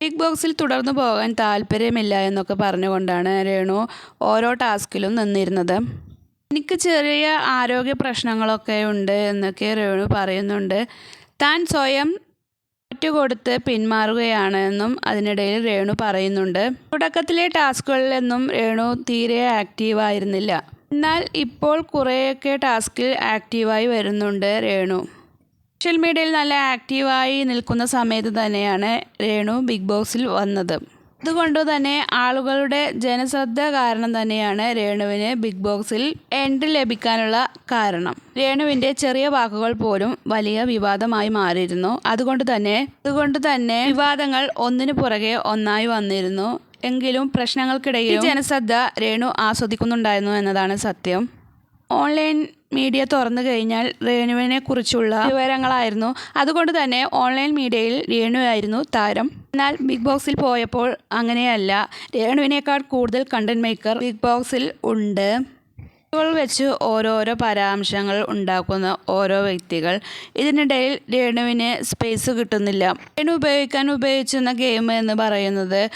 Big ബോക്സിൽ തുടർന്നു പോകാൻ താല്പര്യമില്ല എന്നൊക്കെ പറഞ്ഞുകൊണ്ടാണ് രേണു ഓരോ ടാസ്കിലും നിന്നിരുന്നത്. എനിക്ക് ചെറിയ ആരോഗ്യ പ്രശ്നങ്ങളൊക്കെ ഉണ്ട് എന്നൊക്കെ രേണു പറയുന്നുണ്ട്. താൻ സ്വയം കൊടുത്ത് പിന്മാറുകയാണ് എന്നും അതിനിടയിൽ രേണു പറയുന്നുണ്ട്. തുടക്കത്തിലെ ടാസ്കുകളിലൊന്നും രേണു തീരെ ആക്റ്റീവായിരുന്നില്ല എന്നാൽ ഇപ്പോൾ കുറേയൊക്കെ ടാസ്കിൽ ആക്റ്റീവായി വരുന്നുണ്ട് രേണു. സോഷ്യൽ മീഡിയയിൽ നല്ല ആക്റ്റീവായി നിൽക്കുന്ന സമയത്ത് തന്നെയാണ് രേണു ബിഗ് ബോസിൽ വന്നത്. അതുകൊണ്ട് തന്നെ ആളുകളുടെ ജനശ്രദ്ധ കാരണം തന്നെയാണ് രേണുവിന് ബിഗ് ബോക്സിൽ എൻട്രി ലഭിക്കാനുള്ള കാരണം. രേണുവിന്റെ ചെറിയ വാക്കുകൾ പോലും വലിയ വിവാദമായി മാറിയിരുന്നു. അതുകൊണ്ട് തന്നെ അതുകൊണ്ട് തന്നെ വിവാദങ്ങൾ ഒന്നിനു പുറകെ ഒന്നായി വന്നിരുന്നു. എങ്കിലും പ്രശ്നങ്ങൾക്കിടയിൽ ജനശ്രദ്ധ രേണു ആസ്വദിക്കുന്നുണ്ടായിരുന്നു എന്നതാണ് സത്യം. ഓൺലൈൻ മീഡിയ തുറന്നു കഴിഞ്ഞാൽ രേണുവിനെ കുറിച്ചുള്ള വിവരങ്ങളായിരുന്നു. അതുകൊണ്ട് തന്നെ ഓൺലൈൻ മീഡിയയിൽ രേണുവായിരുന്നു താരം. എന്നാൽ ബിഗ് ബോക്സിൽ പോയപ്പോൾ അങ്ങനെയല്ല. രേണുവിനേക്കാൾ കൂടുതൽ കണ്ടന്റ് മേക്കർ ബിഗ് ബോക്സിൽ ഉണ്ട്. വെച്ച് ഓരോരോ പരാമർശങ്ങൾ ഉണ്ടാക്കുന്ന ഓരോ വ്യക്തികൾ. ഇതിനിടയിൽ രേണുവിന് സ്പേസ് കിട്ടുന്നില്ല. രേണു ഉപയോഗിക്കാൻ ഉപയോഗിച്ചിരുന്ന ഗെയിം എന്ന് പറയുന്നത്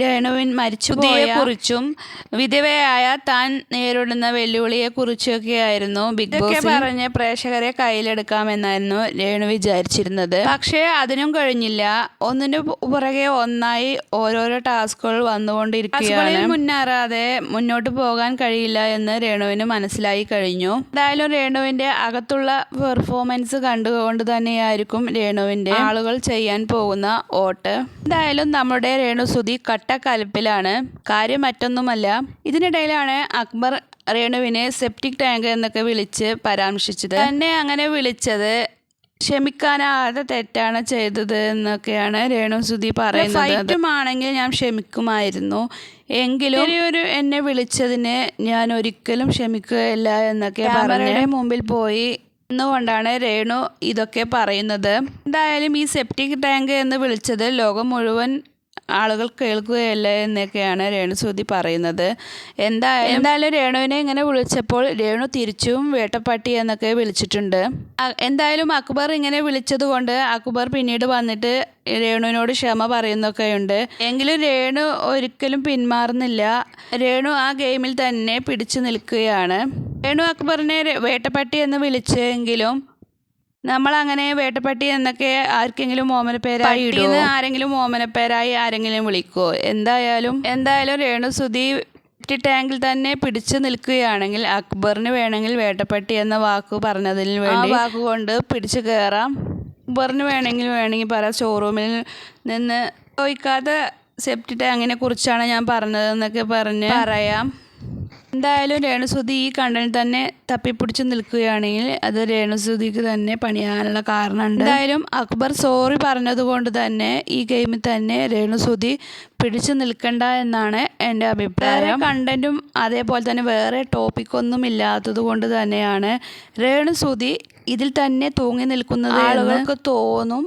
രേണുവിൻ മരിച്ചുപോയെക്കുറിച്ചും വിധവയായ താൻ നേരിടുന്ന വെല്ലുവിളിയെക്കുറിച്ചൊക്കെയായിരുന്നു ബിഗ് ബോസ് പറഞ്ഞ് പ്രേക്ഷകരെ കയ്യിലെടുക്കാമെന്നായിരുന്നു രേണു വിചാരിച്ചിരുന്നത്. പക്ഷേ അതിനും കഴിഞ്ഞില്ല. ഒന്നിനു പുറകെ ഒന്നായി ഓരോരോ ടാസ്കുകൾ വന്നുകൊണ്ടിരിക്കുകയാണ്. മുന്നേറാതെ മുന്നോട്ട് പോകാൻ കഴിയില്ല എന്ന് രേണുവിന് മനസ്സിലായി കഴിഞ്ഞു. എന്തായാലും രേണുവിന്റെ അകത്തുള്ള പെർഫോമൻസ് കണ്ടുകൊണ്ട് തന്നെയായിരിക്കും രേണുവിന്റെ ആളുകൾ ചെയ്യാൻ പോകുന്ന ഓട്ട്. എന്തായാലും നമ്മുടെ രേണുസുതി കട്ടക്കലിപ്പിലാണ്. കാര്യം മറ്റൊന്നുമല്ല ഇതിനിടയിലാണ് അക്ബർ രേണുവിനെ സെപ്റ്റിക് ടാങ്ക് എന്നൊക്കെ വിളിച്ച് പരാമർശിച്ചത്. തന്നെ അങ്ങനെ വിളിച്ചത് ക്ഷമിക്കാനാകാതെ തെറ്റാണ് ചെയ്തത് എന്നൊക്കെയാണ് രേണു സുധി പറയുന്നത്. ഫൈറ്റുമാണെങ്കിൽ ഞാൻ ക്ഷമിക്കുമായിരുന്നു. എങ്കിലും ഒരു എന്നെ വിളിച്ചതിന് ഞാൻ ഒരിക്കലും ക്ഷമിക്കുകയില്ല എന്നൊക്കെ പറഞ്ഞ മുമ്പിൽ പോയി എന്നുകൊണ്ടാണ് രേണു ഇതൊക്കെ പറയുന്നത്. എന്തായാലും ഈ സെപ്റ്റിക് ടാങ്ക് എന്ന് വിളിച്ചത് ലോകം മുഴുവൻ ആളുകൾ കേൾക്കുകയല്ല എന്നൊക്കെയാണ് രേണുസൂതി പറയുന്നത്. എന്താ എന്തായാലും രേണുവിനെ ഇങ്ങനെ വിളിച്ചപ്പോൾ രേണു തിരിച്ചും വേട്ടപ്പട്ടി എന്നൊക്കെ വിളിച്ചിട്ടുണ്ട്. എന്തായാലും അക്ബർ ഇങ്ങനെ വിളിച്ചത് കൊണ്ട് അക്ബർ പിന്നീട് വന്നിട്ട് രേണുവിനോട് ക്ഷമ പറയുന്നൊക്കെയുണ്ട്. എങ്കിലും രേണു ഒരിക്കലും പിന്മാറുന്നില്ല. രേണു ആ ഗെയിമിൽ തന്നെ പിടിച്ചു നിൽക്കുകയാണ്. രേണു അക്ബറിനെ വേട്ടപ്പട്ടി എന്ന് വിളിച്ചെങ്കിലും നമ്മൾ അങ്ങനെ വേട്ടപ്പട്ടി എന്നൊക്കെ ആർക്കെങ്കിലും ഓമനപ്പേരായി ഇടുന്ന ആരെങ്കിലും ഓമനപ്പേരായി ആരെങ്കിലും വിളിക്കോ എന്തായാലും എന്തായാലും രേണുസുതി ടാങ്കിൽ തന്നെ പിടിച്ചു നിൽക്കുകയാണെങ്കിൽ അക്ബറിന് വേണമെങ്കിൽ വേട്ടപ്പട്ടി എന്ന വാക്ക് പറഞ്ഞതിന് വേണ്ടി വാക്ക് കൊണ്ട് പിടിച്ചു കയറാം അക്ബറിന് വേണമെങ്കിൽ വേണമെങ്കിൽ പറ. ഷോറൂമിൽ നിന്ന് ചോദിക്കാതെ സെപ്റ്റി ടാങ്കിനെ കുറിച്ചാണ് ഞാൻ പറഞ്ഞതെന്നൊക്കെ പറഞ്ഞ് പറയാം. എന്തായാലും രേണുസുതി ഈ കണ്ടന്റ് തന്നെ തപ്പിപ്പിടിച്ച് നിൽക്കുകയാണെങ്കിൽ അത് രേണുസുതിക്ക് തന്നെ പണിയാനുള്ള കാരണമുണ്ട്. എന്തായാലും അക്ബർ സോറി പറഞ്ഞതുകൊണ്ട് തന്നെ ഈ ഗെയിമിൽ തന്നെ രേണുസുതി പിടിച്ചു നിൽക്കണ്ട എന്നാണ് എന്റെ അഭിപ്രായം. കണ്ടന്റും അതേപോലെ തന്നെ വേറെ ടോപ്പിക്കൊന്നും ഇല്ലാത്തത് കൊണ്ട് തന്നെയാണ് രേണുസുതി ഇതിൽ തന്നെ തൂങ്ങി നിൽക്കുന്നത് ആളുകൾക്ക് തോന്നും.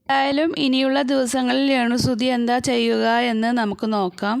എന്തായാലും ഇനിയുള്ള ദിവസങ്ങളിൽ രേണുസുതി എന്താ ചെയ്യുക എന്ന് നമുക്ക് നോക്കാം.